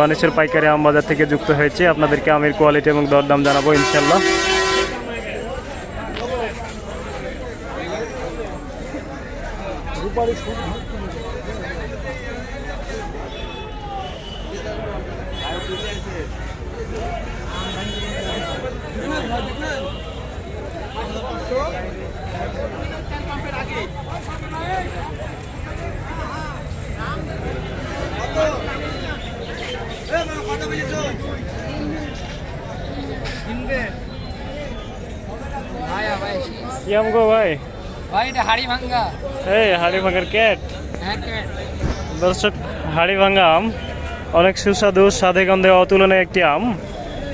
বানেশ্বর পাইকারি আম বাজার থেকে যুক্ত হয়েছে। আপনাদেরকে আমের কোয়ালিটি এবং দরদাম জানাব ইনশাল্লাহ ভাইয়া ভাই কি আম গো ভাই? ভাই এটা হাড়ি ভাঙ্গা। এই হাড়ি ভাঙার ক্যাট হ্যাঁ কে? দর্শক হাড়ি ভাঙা আম। অনেক সুস্বাদু স্বাদে গন্ধে অতুলনীয় একটি আম।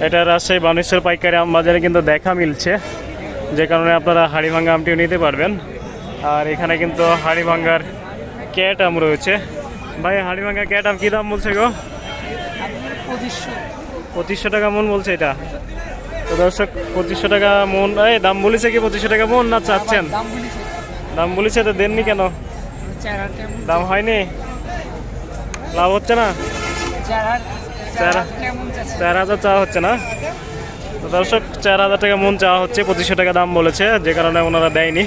এটা রাজশাহী বানেশ্বর পাইকারি আম বাজারে কিন্তু দেখা মিলছে। যে কারণে আপনারা হাড়ি ভাঙা আমটিও নিতে পারবেন। আর এখানে কিন্তু হাড়ি ভাঙ্গার ক্যাট আম রয়েছে। ভাই হাড়ি ভাঙ্গা ক্যাট আম কী দাম বলছে গো? পঁচিশশো। পঁচিশশো টাকা মন বলছে এটা। তো দর্শক পঁচিশশো টাকা মন এই দাম বলেছে কি পঁচিশশো টাকা মন না চাচ্ছেন? দাম বলেছে। তো দেননি কেন? দাম হয়নি? লাভ হচ্ছে না? চার হাজার চাওয়া হচ্ছে না? তো দর্শক চার হাজার টাকা মন চাওয়া হচ্ছে পঁচিশশো টাকা দাম বলেছে যে কারণে ওনারা দেয়নি।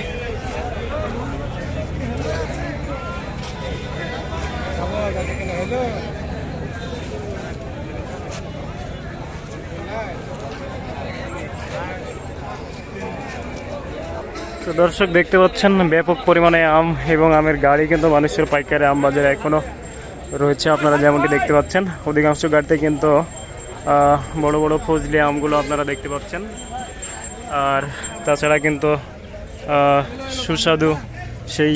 তো দর্শক, দেখতে পাচ্ছেন ব্যাপক পরিমাণে আম এবং আমের গাড়ি কিন্তু মানুষের পাইকারি আম বাজারে এখনও রয়েছে। আপনারা যেমনটি দেখতে পাচ্ছেন, অধিকাংশ গাড়িতে কিন্তু বড় বড় ফজলি আমগুলো আপনারা দেখতে পাচ্ছেন। আর তাছাড়া কিন্তু সুস্বাদু সেই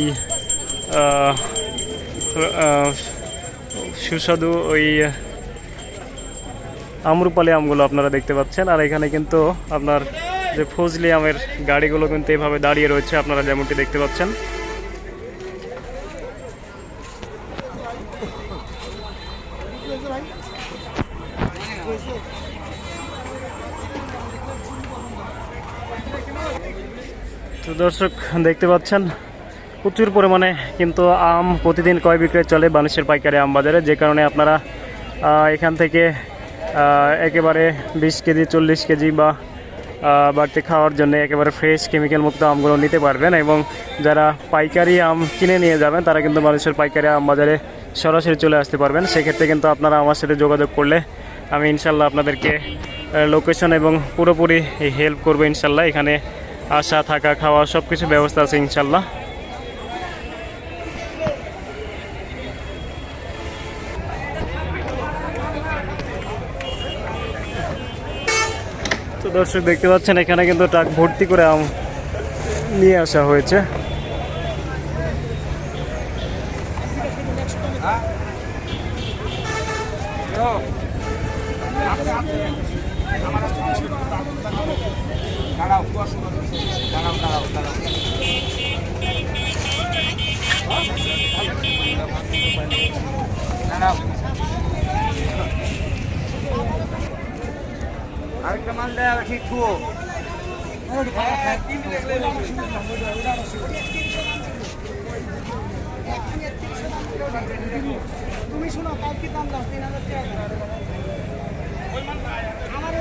সুস্বাদু ওই আমরুপালি আমগুলো আপনারা দেখতে পাচ্ছেন। আর এখানে কিন্তু আপনার যে ফজলি আমের গাড়িগুলো কিন্তু এভাবে দাঁড়িয়ে রয়েছে, আপনারা যেমনটি দেখতে পাচ্ছেন। তো দর্শক, দেখতে পাচ্ছেন, প্রচুর পরিমাণে কিন্তু আম প্রতিদিন কয় বিক্রয় চলে বানেশ্বর পাইকারি আম বাজারে। যে কারণে আপনারা এখান থেকে একেবারে বিশ কেজি, চল্লিশ কেজি বা বাড়তি খাওয়ার জন্য একেবারে ফ্রেশ কেমিক্যাল মুক্ত আমগুলো নিতে পারবেন এবং যারা পাইকারি আম কিনে নিয়ে যাবেন, তারা কিন্তু মানুষের পাইকারি আম বাজারে সরাসরি চলে আসতে পারবেন। সেক্ষেত্রে কিন্তু আপনারা আমার সাথে যোগাযোগ করলে আমি ইনশাল্লাহ আপনাদেরকে লোকেশন এবং পুরোপুরি হেল্প করব ইনশাল্লাহ এখানে আসা, থাকা, খাওয়া সব কিছু ব্যবস্থা আছে ইনশাল্লাহ দর্শক দেখতে পাচ্ছেন এখানে কিন্তু ট্রাক ভর্তি করে আম নিয়ে আসা হয়েছে। দেয় ঠিক থুও তুমি শোনো কাল কি দাম দাও তিন হাজার টাকা আমার